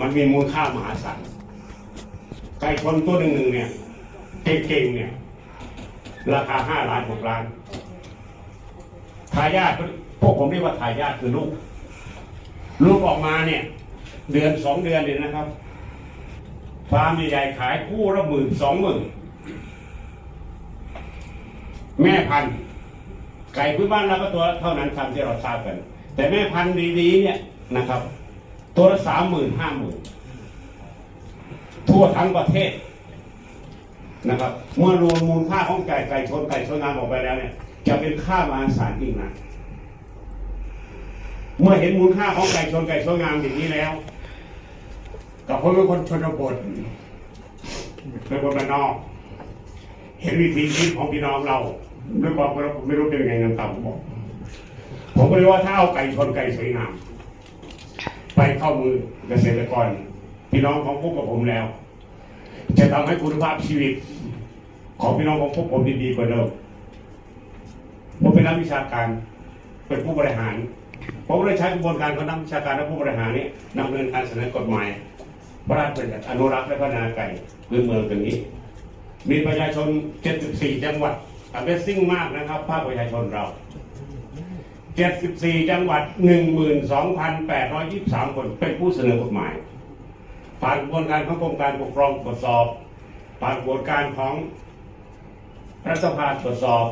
มันมีมูลค่ามหาศาลไก่ชนตัวหนึ่งเนี่ยเก่งๆเนี่ย ราคาห้าล้านหกล้านทายาทพวกผมเรียกว่าทายาทคือลูก ลูกออกมาเนี่ย เดือนสองเดือนเนี่ยนะครับฟาร์มใหญ่ๆขายคู่ละหมื่นสองหมื่นแม่พันธุ์ไก่พื้นบ้านเราก็ตัวเท่านั้นครับที่เราทราบกัน แต่แม่พันธุ์ดีๆเนี่ยนะครับ ตัวละสามหมื่นห้าหมื่นทั่วทั้งประเทศนะครับ เมื่อรวมมูลค่าของไก่ไก่ชนไก่ชนงามออกไปแล้วเนี่ย จะเป็นค่ามหาศาลอีกนะเมื่อเห็นมูลค่าของไก่ชนไก่ชนงามอย่างนี้แล้ว กับผมเป็นคนชนบทเป็นคนบ้านนอก เห็นวิถีชีวิตของพี่น้องเราด้วยบอกว่ามไม่รู้เป็นยังไงน้ำตาผมบอกผมก็เลยว่าถ้าเอาไก่ชนไก่สวยงาม ไปเข้ามือเกษตรกร พี่น้องของพวกกับผมแล้ว จะทำให้คุณภาพชีวิต ของพี่น้องของพวกผมดีๆกว่าเดิมผมเป็นนักวิชาการเป็นผู้บริหารผมเลยใช้กระบวนการของนักวิชาการและผู้บริหารนี้ดำเนินการเสนอกฎหมาย พระราชบัญญัติอนุรักษ์และพัฒนาไก่พื้นเมืองตัวนี้ มีประชาชน 74 จังหวัด Amazing มากนะครับ ภาคประชาชนเรา 74 จังหวัด 12,823 คนเป็นผู้เสนอกฎหมาย ผ่านกระบวนการของกรมการปกครองตรวจสอบ ผ่านกระบวนการของรัฐสภาตรวจสอบ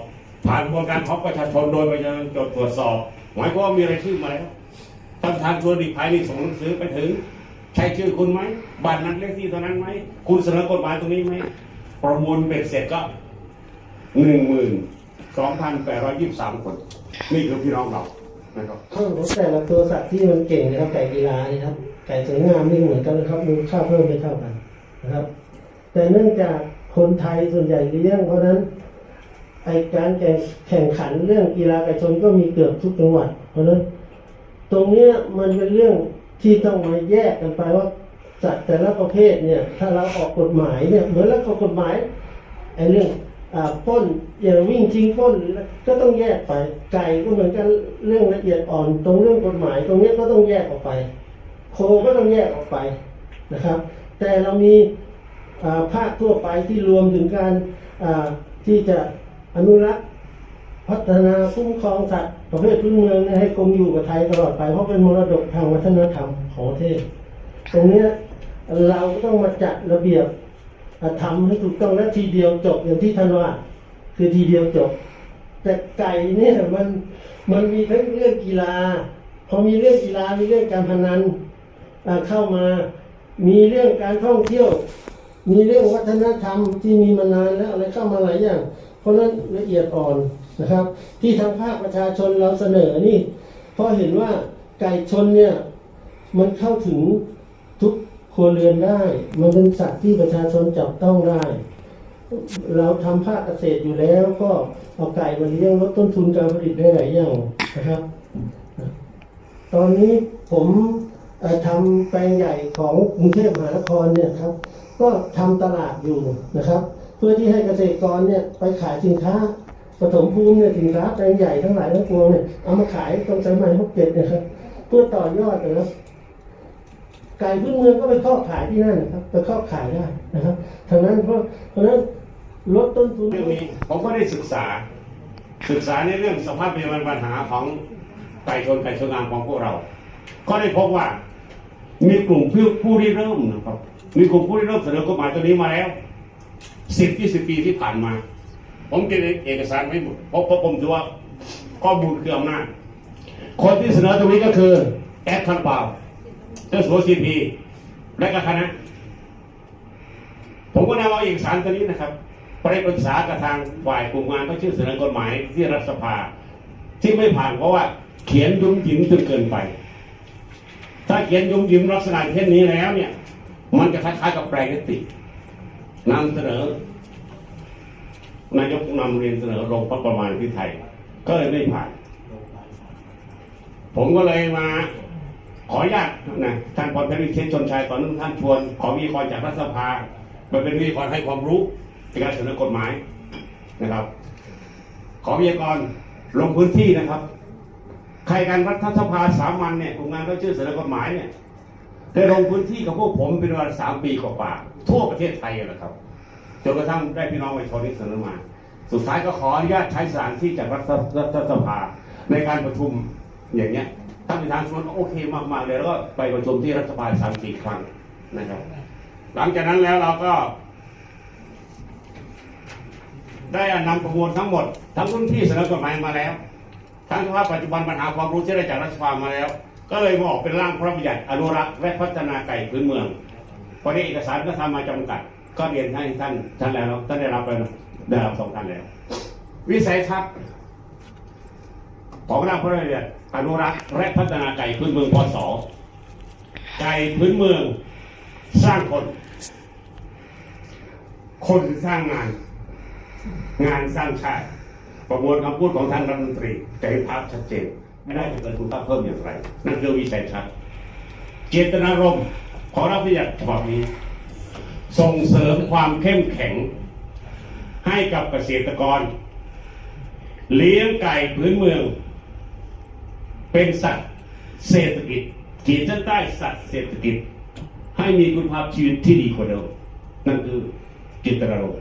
ผ่านกระบวนการของประชาชนโดยประชาชนจดตรวจสอบ หมายความว่ามีรายชื่อมาแล้วท่านประธานตัวดีภายในส่งหนังสือไปถึง ใช่ชื่อคุณไหมบ้านนั้นเลขที่เท่านั้นไหมคุณเสนอกฎหมายตรงนี้ไหมประมวลเป็นเสร็จก็หนึ่งหมื่น สองพันแปดร้อยยี่สิบสามคน นี่คือพี่น้องเรานะครับข้าวของแต่ละตัวสัตว์ที่มันเก่งนะครับไก่กีฬานี่ครับไก่สวยงามนี่เหมือนกันนะครับมูลค่าเพิ่มไม่เท่ากันนะครับ แต่เนื่องจากคนไทยส่วนใหญ่เลี้ยงเพราะนั้นไอการแข่งขันเรื่องกีฬาไก่ชนก็มีเกือบทุกจังหวัด เพราะนั้นตรงเนี้ยมันเป็นเรื่องที่ต้องมาแยกกันไปว่าสัตว์แต่ละประเภทเนี่ย ถ้าเราออกกฎหมายเนี่ยเหมือนแล้วก็กฎหมายไอเรื่อง ปล้นอย่าวิ่งชิงป้นก็ต้องแยกไป ไก่ก็เหมือนกันเรื่องละเอียดอ่อน ตรงเรื่องกฎหมาย ตรงนี้ก็ต้องแยกออกไป โคก็ต้องแยกออกไปนะครับ แต่เรามีภาคทั่วไปที่รวมถึงการที่จะอนุรักษ์พัฒนาคุ้มครองสัตว์ประเภทพื้นเมืองให้คงอยู่กับไทยตลอดไป เพราะเป็นมรดกทางวัฒนธรรมของประเทศ ตรงนี้เราก็ต้องมาจัดระเบียบ ทำให้ถูกต้องและทีเดียวจบอย่างที่ท่านว่า คือทีเดียวจบ แต่ไก่เนี่ยมันมันมีทั้งเรื่องกีฬา พอมีเรื่องกีฬามีเรื่องการพนันเข้ามา มีเรื่องการท่องเที่ยว มีเรื่องวัฒนธรรมที่มีมานานแล้วอะไรเข้ามาหลายอย่าง เพราะนั้นละเอียดอ่อนนะครับ ที่ทางภาคประชาชนเราเสนอนี่เพราะเห็นว่าไก่ชนเนี่ยมันเข้าถึงทุก วเรือนได้ มันเป็นสัตว์ที่ประชาชนจับต้องได้ เราทำภาคเกษตรอยู่แล้วก็เอาไก่มาเลี้ยงลดต้นทุนการผลิตได้หลายอย่างนะครับ ตอนนี้ผมเอ่อทำแปลงใหญ่ของกรุงเทพมหานครเนี่ยครับ ก็ทำตลาดอยู่นะครับ เพื่อที่ให้เกษตรกรเนี่ยไปขายสินค้าปฐมภูมิเนี่ยสินค้าแปลงใหญ่ทั้งหลายทั้งปวงเนี่ยเอามาขายตรงสายไหมพวกเจ็ดนะครับเพื่อต่อยอดนะครับ ไก่พื้นเมืองก็ไปครอบขายที่นั่นนะครับไปครอบขายได้นะครับทางนั้นเพราะเพราะนั้นลดต้นทุนเรื่องนี้ผมก็ได้ศึกษา ศึกษาในเรื่องสภาพเป็นปัญหาของไก่ชนไก่ชนงามของพวกเรา ก็ได้พบว่า มีกลุ่มผู้ผู้ที่เริ่มนะครับ มีกลุ่มผู้ที่เริ่มเสนอกฎหมายตัวนี้มาแล้วสิบยี่สิบปีที่ผ่านมา ผมเก็บเอกสารไม่หมดเพราะเพราะผมถือว่าข้อมูลคืออำนาจคนที่เสนอตรงนี้ก็คือแอดคันเปล่า เจ้าสัวซีพีและก็คณะ ผมก็นำเอาเอกสารตัวนี้นะครับไปปรึกษากับทางฝ่ายกลุ่มงานก็ชื่อเสนอกฎหมายที่รัฐสภา ที่ไม่ผ่านเพราะว่าเขียนยุ่มยิ้มจนเกินไป ถ้าเขียนยุ่มยิ้มลักษณะเช่นนี้แล้วเนี่ย มันจะคล้ายๆกับแปลงยตินำเสนอนายกนำเรียนเสนอลงพระประมาณที่ไทย ก็เลยไม่ผ่าน ผมก็เลยมา ขออนุญาตนะท่านพลตรีเชษชนชัยตอนนั้นท่านชวน ขอวิทยากรจากรัฐสภามาเป็นวิทยากรให้ความรู้ในการเสนอกฎหมายนะครับ ขอวิทยากรลงพื้นที่นะครับ ใครการรัฐสภาสามัญเนี่ยกลุ่มงานก็ชื่อเสนอกฎหมายเนี่ยได้ลงพื้นที่กับพวกผมเป็นเวลาสามปีกว่าๆทั่วประเทศไทยนะครับจนกระทั่งได้พี่น้องประชาชนที่เสนอมาสุดท้ายก็ขออนุญาตใช้สถานที่จากรัฐรัฐสภาในการประชุมอย่างเงี้ย ท่านประธานชวนโอเคมากๆเลยแล้วก็ไปประชุมที่รัฐสภาสามสี่ครั้งนะครับ หลังจากนั้นแล้วเราก็ ได้นำประมวลทั้งหมด ทั้งรุ่นที่เสนอกฎหมายมาแล้ว ทั้งสภาพปัจจุบันปัญหาความรู้ที่ได้จากรัฐสภามาแล้ว ก็เลยมาออกเป็นร่างพระบัญญัติอนุรักษ์และพัฒนาไก่พื้นเมืองพอได้เอกสารก็ทำมาจำกัด ก็เรียนให้ท่านท่านแล้วท่านได้รับแล้วเนอะได้รับสองท่านแล้ว วิสัยทัศน์ ของร่างพระราชบัญญัติอนุรักษ์และพัฒนาไก่พื้นเมืองพศไก่พื้นเมืองสร้างคน คนสร้างงาน งานสร้างชาติ ประมวลคำพูดของท่านรัฐมนตรีจะเห็นภาพชัดเจนไม่ได้จะเกิดคุณค่าเพิ่มอย่างไร นั่นคือวิสัยทัศน์เจตนารมณ์ของรัฐบัญญัติฉบับนี้ ส่งเสริมความเข้มแข็ง ให้กับเกษตรกร เลี้ยงไก่พื้นเมือง เป็นสัตว์เศรษฐกิจขีดเส้นใต้สัตว์เศรษฐกิจ ให้มีคุณภาพชีวิตที่ดีกว่าเดิมนั่นคือจิตนารมณ์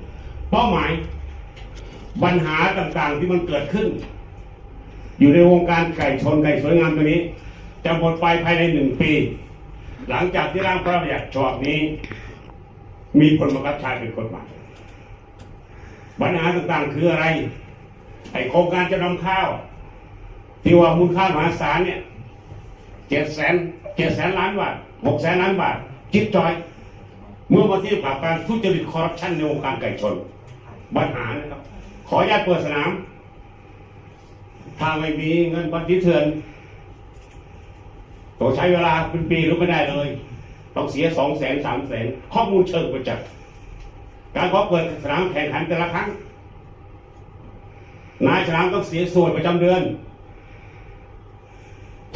เป้าหมายปัญหาต่างๆที่มันเกิดขึ้น อยู่ในวงการไก่ชนไก่สวยงามตัวนี้จะหมดไปภายในหนึ่งปี หลังจากที่ร่างพระราชบัญญัติฉบับนี้ มีผลบังคับใช้เป็นกฎหมายปัญหาต่างๆคืออะไร ไอโครงการจะนำข้าว ที่ว่ามูลค่ามหาศาลเนี่ยเจ็ดแสนเจ็ดแสนล้านบาทหกแสนล้านบาทจิ๊บจอย เมื่อมาเทียบกับการทุจริตคอร์รัปชันในวงการไก่ชนปัญหานะครับ ขออนุญาตเปิดสนาม ถ้าไม่มีเงินบัญชีเถื่อนต้องใช้เวลาเป็นปีรือไม่ได้เลย ต้องเสียสองแสนสามแสนข้อมูลเชิงประจักษ์การขอเปิดสนามแข่งขันแต่ละครั้งนายสนามต้องเสียส่วนประจำเดือน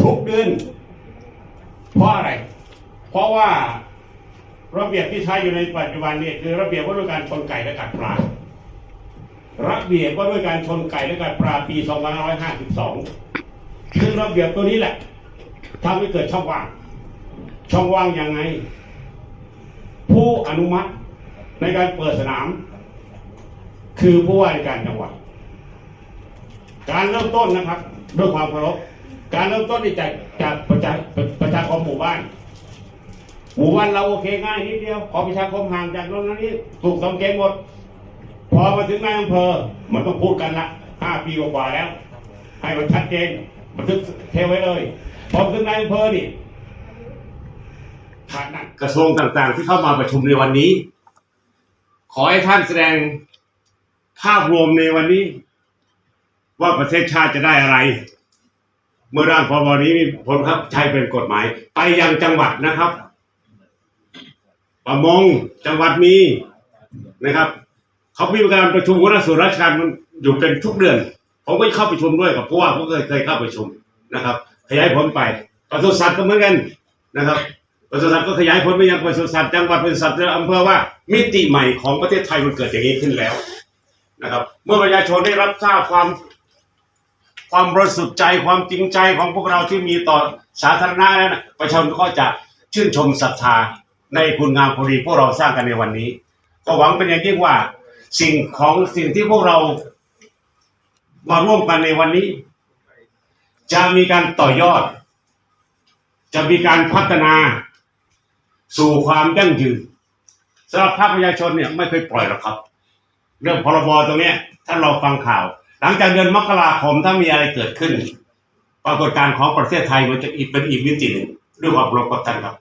ทุกเดือน เพราะอะไร เพราะว่าระเบียบที่ใช้อยู่ในปัจจุบันนี้คือระเบียบว่าด้วยการชนไก่และกัดปลา ระเบียบว่าด้วยการชนไก่และกัดปลาปี 2552ซึ่งระเบียบตัวนี้แหละทำให้เกิดช่องว่าง ช่องว่างยังไง ผู้อนุมัติในการเปิดสนาม คือผู้ว่าการจังหวัด การเริ่มต้นนะครับ ด้วยความเคารพ การเริ่มต้นนี่จากจากประชาประชาคมหมู่บ้าน หมู่บ้านเราโอเคง่ายนิดเดียว ขอประชาคมห่างจากตรงนั้นนี่ถูกสังเกตหมด พอมาถึงนายอำเภอมันต้องพูดกันละห้าปีกว่าแล้ว ให้มันชัดเจนบันทึกเทไว้เลย พอมาถึงนายอำเภอนี่ขาดนักกระทรวงต่างๆ ที่เข้ามาประชุมในวันนี้ ขอให้ท่านแสดงภาพรวมในวันนี้ ว่าประเทศชาติจะได้อะไร เมื่อร่างพรบนี้มีผลครับใช้เป็นกฎหมาย ไปยังจังหวัดนะครับ ประมงจังหวัดมีนะครับเขามีการประชุมหัวหน้าส่วนราชการมันอยู่เป็นทุกเดือน ผมก็เข้าประชุมด้วยกับเพราะว่าผมเคยเคยเข้าประชุมนะครับ ขยายผลไปปศุสัตว์ก็เหมือนกันนะครับปศุสัตว์ก็ขยายผลไปยังปศุสัตว์จังหวัดปศุสัตว์อำเภอว่า มิติใหม่ของประเทศไทยมันเกิดอย่างนี้ขึ้นแล้วนะครับ เมื่อประชาชนได้รับทราบความ ความบริสุทธิ์ใจความจริงใจของพวกเราที่มีต่อสาธารณะแล้นะประชาชนก็จะชื่นชมศรัทธาในคุณงามความดีพวกเราสร้างกันในวันนี้ ก็หวังเป็นอย่างยิ่งว่าสิ่งของสิ่งที่พวกเรามาร่วมกันในวันนี้ จะมีการต่อยอด จะมีการพัฒนา สู่ความยั่งยืนสำหรับภาคประชาชนเนี่ยไม่เคยปล่อยหรอกครับ เรื่องพรบตรงนี้ถ้าเราฟังข่าว หลังจากเดือนมกราคมถ้ามีอะไรเกิดขึ้น ปรากฏการณ์ของประเทศไทยมันจะอีกเป็นอีกมิติหนึ่งด้วยความรบกันครับ